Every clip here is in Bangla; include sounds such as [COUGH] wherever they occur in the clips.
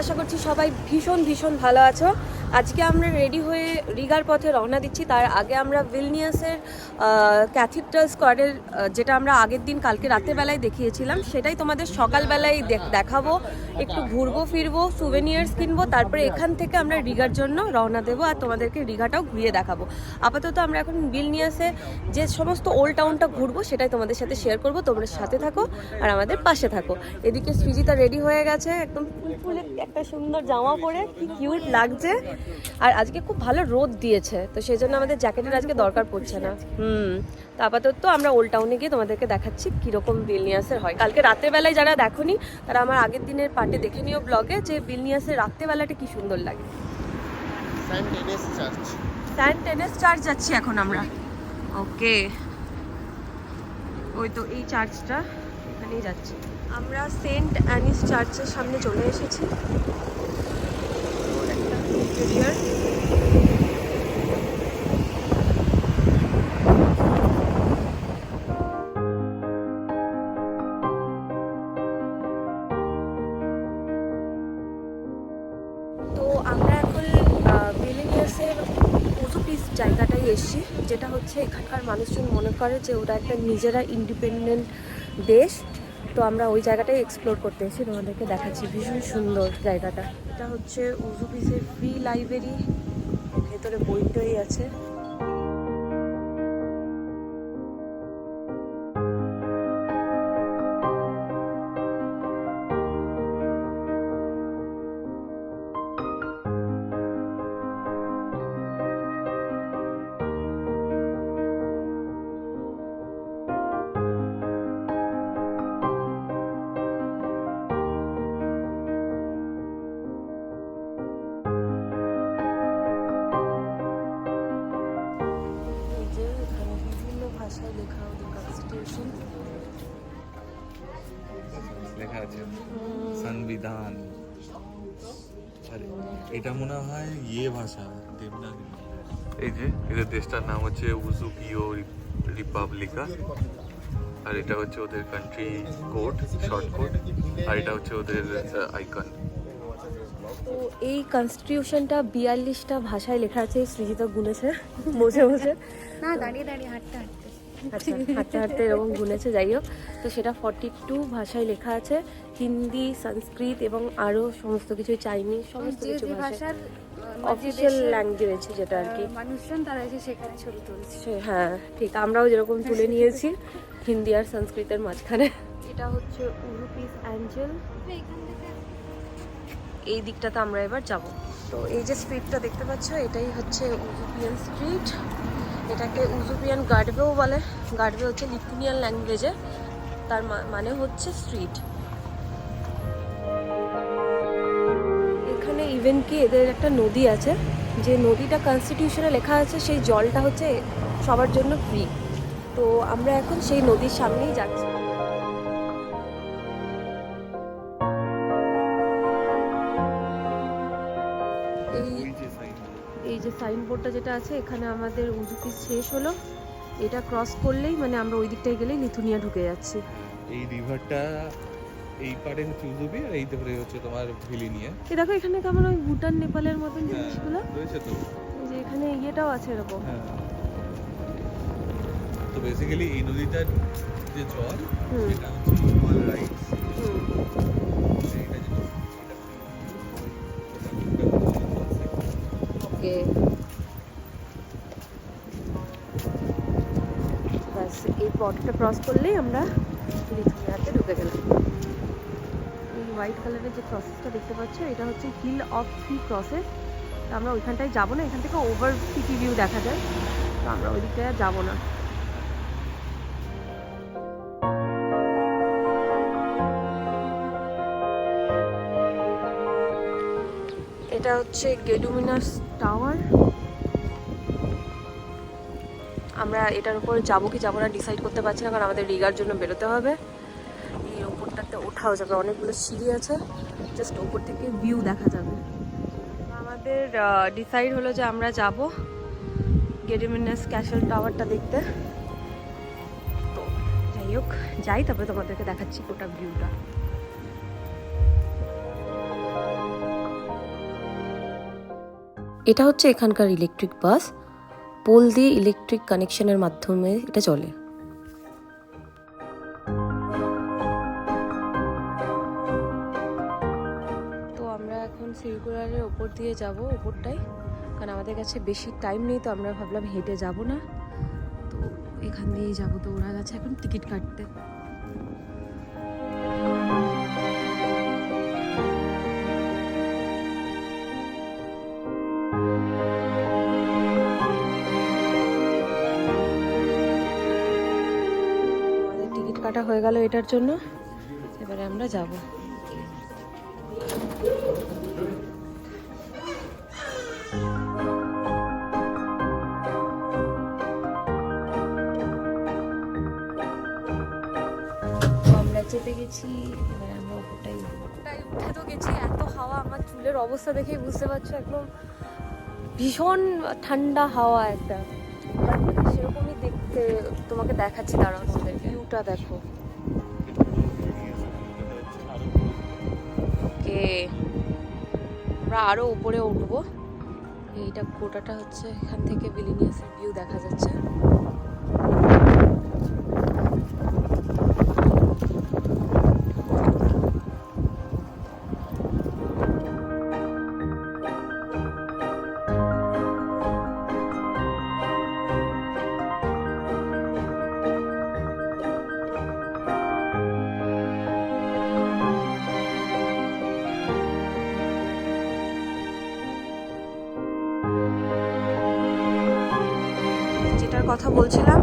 আশা করছি সবাই ভীষণ ভীষণ ভালো আছো। আজকে আমরা রেডি হয়ে রিগার পথে রওনা দিচ্ছি। তার আগে আমরা ভিলনিয়াসের ক্যাথিড্রাল স্কোয়ারের যেটা আমরা আগের দিন কালকে রাতের বেলায় দেখিয়েছিলাম, সেটাই তোমাদের সকালবেলায় দেখ- দেখাবো, একটু ঘুরবো, ফিরবো সুভেনিয়ার্স কিনবো, তারপরে এখান থেকে আমরা রিগার জন্য রওনা দেবো আর তোমাদেরকে রিগাটাও ঘুরিয়ে দেখাবো। আপাতত আমরা এখন ভিলনিয়াসে যে সমস্ত ওল্ড টাউনটা ঘুরবো, সেটাই তোমাদের সাথে শেয়ার করব। তোমরা সাথে থাকো আর আমাদের পাশে থাকো। এদিকে সৃজিতা রেডি হয়ে গেছে, একদম ফুলে একটা সুন্দর জামা পরে, কি কিউট লাগছে। আর আজকে খুব ভালো রোদ দিয়েছে তো সেই জন্য আমাদের জ্যাকেটের আজকে দরকার পড়ছে না। হুম তা আপাতত আমরা ওল্ড টাউনে গিয়ে তোমাদেরকে দেখাচ্ছি কীরকম বিলনিয়াসের হয়। কালকে রাতের বেলায় যারা দেখোনি তারা আমার আগের দিনের পার্টে দেখে নিও ব্লগে যে বিলনিয়াসের রাত্রেবেলাটা কি সুন্দর লাগে। স্যান্ট টেনেস চার্চ যাচ্ছি এখন আমরা। ওকে। ওই তো এই চার্চটা এখানেই যাচ্ছি। আমরা সেন্ট অ্যানিস চার্চের সামনে চলে এসেছি। পিস জায়গাটায় এসেছি, যেটা হচ্ছে এখানকার মানুষজন মনে করে যে ওরা একটা নিজেরা ইন্ডিপেন্ডেন্ট দেশ। তো আমরা ওই জায়গাটাই এক্সপ্লোর করতে এসেছি, তোমাদেরকে দেখাচ্ছি। ভীষণ সুন্দর জায়গাটা। এটা হচ্ছে উজুপিসের ফ্রি লাইব্রেরি ভেতরে বইটাই টই আছে। এটা মনে হয় ইয়ে ভাষা দেবনাগরী। এই যে এদের দেশটার নাম হচ্ছে উজুকিও রিপাবলিকা। আর এটা হচ্ছে ওদের কান্ট্রি কোড শর্ট কোড আর এটা হচ্ছে ওদের আইকন তো এই কনস্টিটিউশনটা বিয়াল্লিশটা ভাষায় লেখা আছে সৃজিতা গুনেছে [LAUGHS] বসে বসে না দাঁড়িয়ে দাঁড়িয়ে হাঁটতে হাঁটতে। আচ্ছা হাঁটতে হাঁটতে এরকম গুনেছে যাই হোক। তো সেটা ফর্টি টু ভাষায় লেখা আছে। হিন্দি সংস্কৃত এবং আরও সমস্ত কিছু চাইনিজ সমস্ত কিছু ভাষার অফিসিয়াল ল্যাঙ্গুয়েজ যেটা আর কি। মানুষজন তারা এসে সেখানে ছবি তুলছে। হ্যাঁ ঠিক আমরাও যেরকম তুলে নিয়েছি হিন্দি আর সংস্কৃতের মাঝখানে। এটা হচ্ছে উরুপিস অ্যাঞ্জেল এই দিকটাতে আমরা এবার যাব। তো এই যে স্ট্রিটটা দেখতে পাচ্ছ এটাই হচ্ছে উজুপিয়ান স্ট্রিট এটাকে উজুপিয়ান গার্ডবেও বলে। গার্ডবে হচ্ছে লিথুনিয়ান ল্যাঙ্গুয়েজে। তার মানে হচ্ছে স্ট্রিট। এখানে ইভেন কি এদের একটা নদী আছে। যে নদীটা কনস্টিটিউশনে লেখা আছে, সেই জলটা হচ্ছে সবার জন্য ফ্রি তো আমরা এখন সেই নদীর সামনেই যাচ্ছি। সাইনবোর্ডটা যেটা আছে এখানে আমাদের উজুপি শেষ হলো। এটা ক্রস করলেই মানে আমরা ওই দিকটায় গেলেই লিথুনিয়া ঢুকে যাচ্ছি। এই রিভারটা এই পারে হচ্ছে উজুবি আর এই ধরে হচ্ছে তোমার ভিলিনিয়া। এ দেখো এখানে কেমন ওই ভুটান নেপালের মতন জিনিসগুলো। রয়েছে তো। যে এখানে ইয়েটাও আছে এরকম। হ্যাঁ। তো বেসিক্যালি এই নদীটার যে জল। এটা হচ্ছে হিমাল ব্যাস এই পথটা ক্রস করলেই আমরা লিথুনিয়াতে ঢুকে গেলাম। এই হোয়াইট কালারের যে প্রসেসটা দেখতে পাচ্ছ, এটা হচ্ছে হিল অফ থ্রি প্রসেস তো আমরা ওইখানটায় যাব না, এখান থেকে ওভার সিটি ভিউ দেখা যায় তো আমরা ওই দিকটায় আর যাব না। এটা হচ্ছে গেডুমিনাস আমরা এটার উপর যাব কি যাব না ডিসাইড করতে পারছি না, কারণ আমাদের রিগার জন্য বেরোতে হবে। এই ওপরটাতে ওঠাও যাবে, অনেকগুলো সিঁড়ি আছে জাস্ট ওপর থেকে ভিউ দেখা যাবে। আমাদের ডিসাইড হলো যে আমরা যাব গেডুমিনাস ক্যাসেল টাওয়ারটা দেখতে। তো যাই হোক, যাই, তারপরে তোমাদেরকে দেখাচ্ছি গোটা ভিউটা এটা হচ্ছে এখানকার ইলেকট্রিক বাস পোল দিয়ে ইলেকট্রিক কানেকশনের মাধ্যমে এটা চলে। তো আমরা এখন সিরকুলারের ওপর দিয়ে যাব, ওপরটাই। কারণ আমাদের কাছে বেশি টাইম নেই, তো আমরা ভাবলাম হেঁটে যাব না। তো এখান দিয়েই যাব। তো ওরা গেছে এখন টিকিট কাটতে। টিকিট কাটা হয়ে গেল এটার জন্য। এবারে আমরা যাব। গেছি আমরা এত হাওয়া, আমার চুলের অবস্থা দেখেই বুঝতে পারছ, একদম ভীষণ ঠান্ডা হাওয়া একটা। সেরকমই দেখতে তোমাকে দেখাচ্ছি তোমাদেরকে ভিউটা দেখো। ওকে, আমরা আরও উপরে উঠবো। এইটা গোটাটা হচ্ছে এখান থেকে বিলিনিয়াসের ভিউ দেখা যাচ্ছে। কথা বলছিলাম।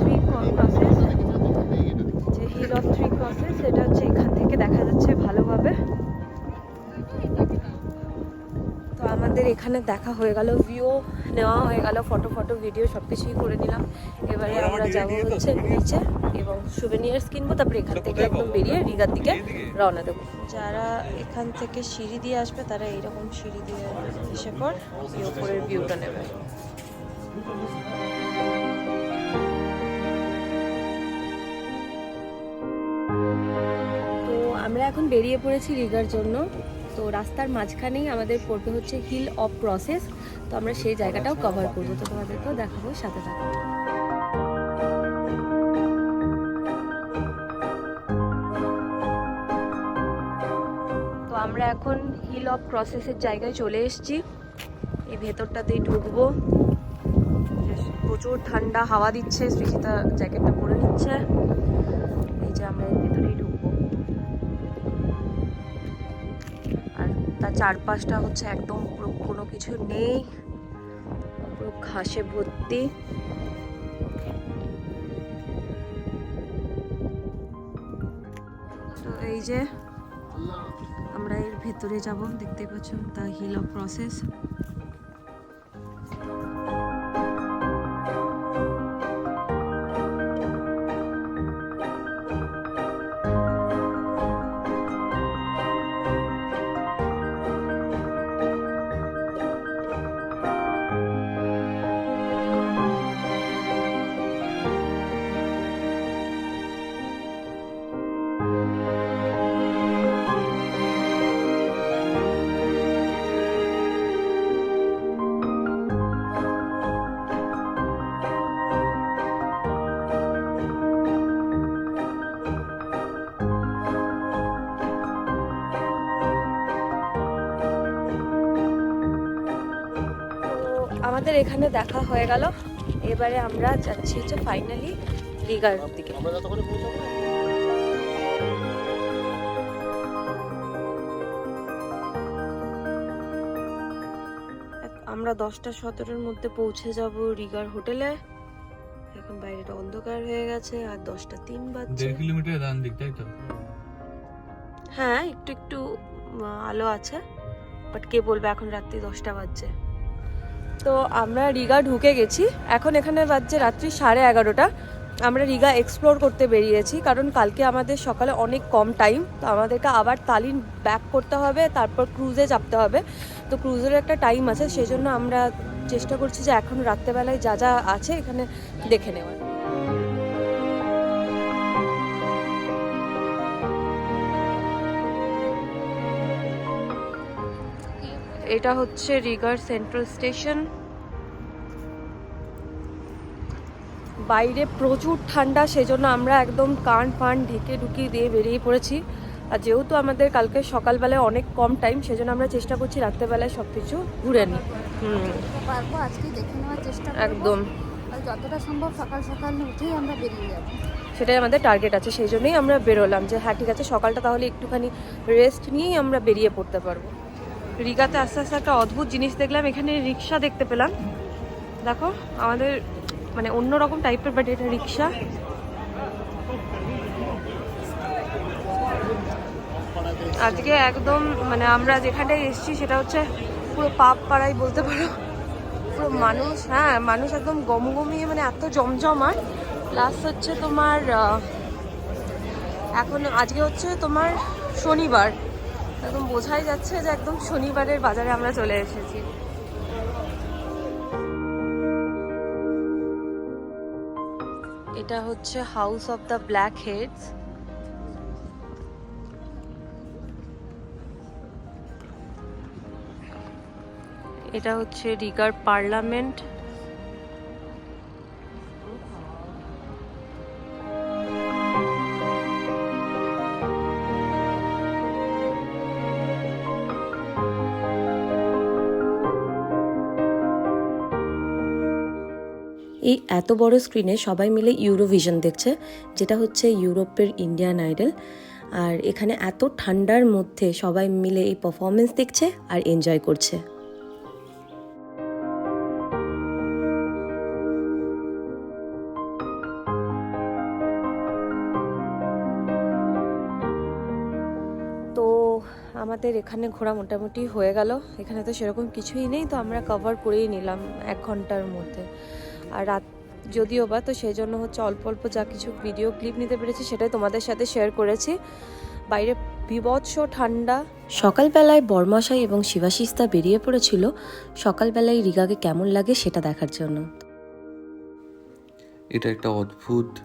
থ্রি ক্রসেস যে হিল অফ থ্রি ক্রসেস সেটা হচ্ছে এখান থেকে দেখা যাচ্ছে ভালোভাবে। তো আমাদের এখানে দেখা হয়ে গেল ভিউ নেওয়া হয়ে গেল ফটো ফটো ভিডিও সব কিছুই করে নিলাম। এবারে আমরা যাব? হচ্ছে নিচে এবং সুভেনিয়ার্স কিনবো তারপরে এখান থেকে একদম বেরিয়ে রিগার দিকে রওনা দেবো। যারা এখান থেকে সিঁড়ি দিয়ে আসবে তারা এইরকম সিঁড়ি দিয়ে এসে পর এই ওপরের ভিউটা নেবে। এখন বেরিয়ে পড়েছি রিগার জন্য। তো রাস্তার মাঝখানেই আমাদের পড়বে হচ্ছে হিল অফ প্রসেস তো আমরা সেই জায়গাটাও কভার করব। তো তোমাদেরকেও দেখাবো সাথে থাকো। তো আমরা এখন হিল অফ প্রসেসের জায়গায় চলে এসেছি। এই ভেতরটাতেই ঢুকবো। প্রচুর ঠান্ডা, হাওয়া দিচ্ছে সৃজিতা জ্যাকেটটা পরে নিচ্ছে। এই যে আমরা এর ভেতরেই তার চারপাশটা হচ্ছে একদম পুরো কোনো কিছু নেই, পুরো ঘাসে ভর্তি। তো এই যে আমরা এর ভেতরে যাব দেখতে পাচ্ছ দ্য হিল অফ প্রসেস এখানে দেখা হয়ে গেল। এবারে আমরা যাচ্ছি হচ্ছে ফাইনালি দীঘার দিকে। আমরা আমরা দশটা সতেরোর মধ্যে পৌঁছে যাব রিগার হোটেলে এখন বাইরেটা অন্ধকার হয়ে গেছে আর দশটা তিন বাজছে। দেড় কিলোমিটার ডান দিক তাই তো? হ্যাঁ একটু একটু আলো আছে বাট কে বলবে এখন রাত্রি দশটা বাজছে। তো আমরা রিগা ঢুকে গেছি। এখন এখানে বাজছে রাত্রি সাড়ে এগারোটা। আমরা রিগা এক্সপ্লোর করতে বেরিয়েছি, কারণ কালকে আমাদের সকালে অনেক কম টাইম তো আমাদেরকে আবার তালিন ব্যাক করতে হবে, তারপর ক্রুজে চাপতে হবে। তো ক্রুজের একটা টাইম আছে, সেজন্য আমরা চেষ্টা করছি যে এখন রাত্রেবেলায় যা যা আছে এখানে দেখে নেওয়ার। এটা হচ্ছে রিগার সেন্ট্রাল স্টেশন। বাইরে প্রচুর ঠান্ডা সেজন্য আমরা একদম কান ফান ঢেকে ঢুকিয়ে দিয়ে বেরিয়ে পড়েছি। আর যেহেতু আমাদের কালকে সকালবেলায় অনেক কম টাইম সেজন্য আমরা চেষ্টা করছি রাত্রেবেলায় সব কিছু ঘুরে নিই। পারব আজকে দেখে নেওয়ার চেষ্টা একদম। যতটা সম্ভব সকাল সকাল উঠেই আমরা বেরিয়ে যাব। সেটাই আমাদের টার্গেট আছে সেই জন্যই আমরা বেরোলাম যে হ্যাঁ ঠিক আছে সকালটা তাহলে একটুখানি রেস্ট নিয়েই আমরা বেরিয়ে পড়তে পারব। রিগাতে আস্তে আস্তে একটা অদ্ভুত জিনিস দেখলাম, এখানে রিক্সা দেখতে পেলাম। দেখো, আমাদের মানে অন্যরকম টাইপের বাট এটা রিক্সা আজকে একদম মানে আমরা যেখানটায় এসেছি, সেটা হচ্ছে পুরো পাপ পাড়াই বলতে পারো। পুরো মানুষ হ্যাঁ মানুষ একদম গমগমিয়ে মানে এত জমজমাট। প্লাস হচ্ছে তোমার এখন আজকে হচ্ছে তোমার শনিবার। একদম বোঝাই যাচ্ছে যে একদম শনিবারের বাজারে আমরা চলে এসেছি। এটা হচ্ছে House of the Black Heads এটা হচ্ছে রিগার পার্লামেন্ট এই এত বড় স্ক্রিনে সবাই মিলে ইউরোভিশন দেখছে, যেটা হচ্ছে ইউরোপের ইন্ডিয়ান আইডল আর এখানে এত ঠান্ডার মধ্যে সবাই মিলে এই পারফরমেন্স দেখছে আর এনজয় করছে। আমাদের এখানে ঘোরা মোটামুটি হয়ে গেল। এখানে তো সেরকম কিছুই নেই, তো আমরা কভার করেই নিলাম এক ঘণ্টার মধ্যে। আর রাত যদিও বা তো সেই জন্য হচ্ছে অল্প অল্প যা কিছু ভিডিও ক্লিপ নিতে পেরেছি সেটাই তোমাদের সাথে শেয়ার করেছি। বাইরে বিভৎস ঠান্ডা। সকালবেলায় বর্মাশাই এবং শিবাশিস্তা বেরিয়ে পড়েছিল। সকালবেলায় রিগাকে কেমন লাগে সেটা দেখার জন্য। এটা একটা অদ্ভুত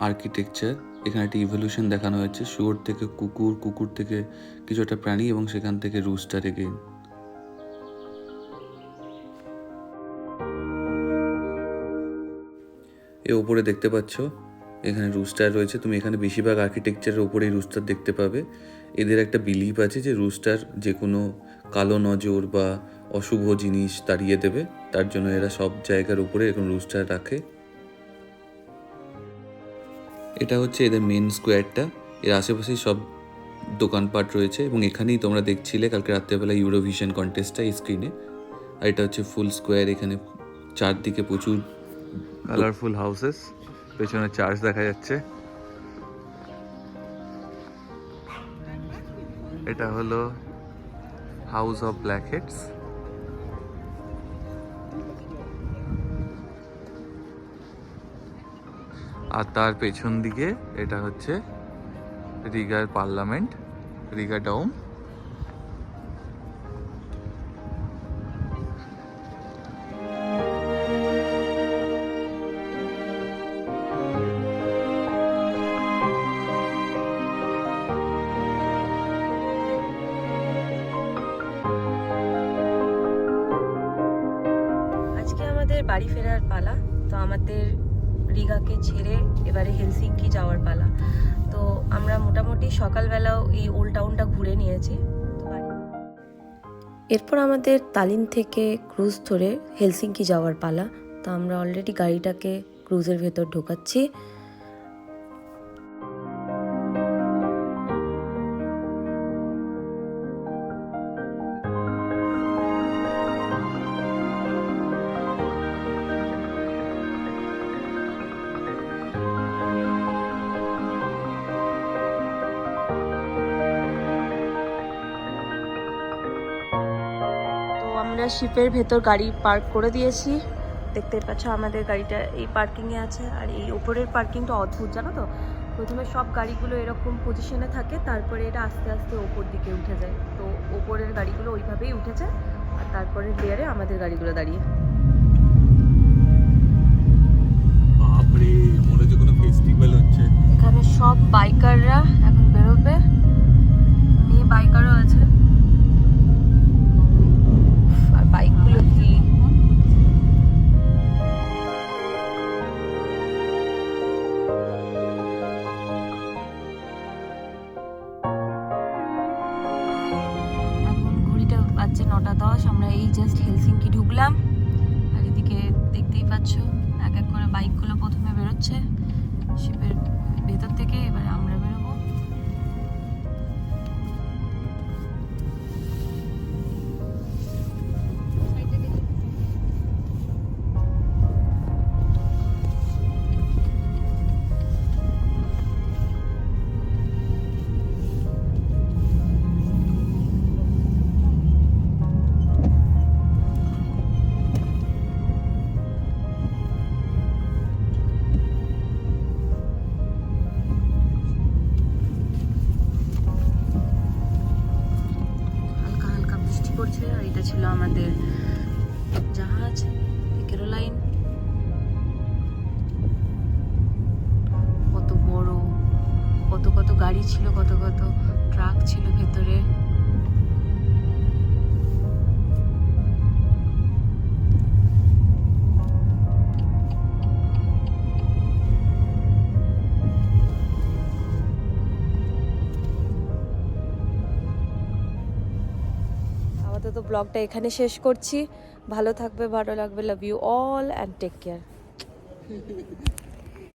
আর্কিটেকচার এখানে একটা ইভলিউশন দেখানো হয়েছে। শুয়োর থেকে কুকুর কুকুর থেকে কিছু একটা প্রাণী এবং সেখান থেকে রুস্টার এগেইন এ ওপরে দেখতে পাচ্ছ? এখানে রুস্টার রয়েছে। তুমি এখানে বেশিরভাগ আর্কিটেকচারের ওপরেই রুস্টার দেখতে পাবে। এদের একটা বিলিভ আছে যে রুস্টার যে কোনো কালো নজর বা অশুভ জিনিস তাড়িয়ে দেবে। তার জন্য এরা সব জায়গার উপরে এরকম রুস্টার রাখে। এটা হচ্ছে এদের মেন স্কোয়ারটা এর আশেপাশেই সব দোকানপাট রয়েছে এবং এখানেই তোমরা দেখছিলে কালকে রাত্রেবেলা ইউরোভিশন কন্টেস্টটা স্ক্রিনে আর এটা হচ্ছে ফুল স্কোয়ার এখানে চারদিকে প্রচুর কালারফুল হাউসেস। পেছনে চার্চ দেখা যাচ্ছে। এটা হলো হাউস অফ ব্ল্যাক হেডস। আর তার পেছন দিকে এটা হচ্ছে রিগার পার্লামেন্ট, রিগা ডাউম বাড়ি ফেরার পালা। তো আমাদের রিগাকে ছেড়ে এবারে হেলসিঙ্কি যাওয়ার পালা। তো আমরা মোটামুটি সকালবেলাও এই ওল্ড টাউনটা ঘুরে নিয়েছি। এরপর আমাদের তালিন থেকে ক্রুজ ধরে হেলসিঙ্কি যাওয়ার পালা। তো আমরা অলরেডি গাড়িটাকে ক্রুজের ভেতর ঢোকাচ্ছি। শিপের ভেতর গাড়ি পার্ক করে দিয়েছি। দেখতে পাচ্ছ আমাদের গাড়িটা এই পার্কিংয়ে আছে আর এই ওপরের পার্কিংটা অদ্ভুত জানো তো? প্রথমে সব গাড়িগুলো এরকম পজিশনে থাকে তারপরে এটা আস্তে আস্তে ওপর দিকে উঠে যায়। তো ওপরের গাড়িগুলো ওইভাবেই উঠেছে আর তারপরে লেয়ারে আমাদের গাড়িগুলো দাঁড়িয়ে। এখানে সব বাইকাররা এখন বেরোবে। মেয়ে বাইকারও আছে। বাইকগুলো কি গাড়ি ছিল কত কত ট্রাক ছিল ভেতরে। আপাতত ব্লগটা এখানে শেষ করছি। ভালো থাকবে ভালো লাগবে love you all and take care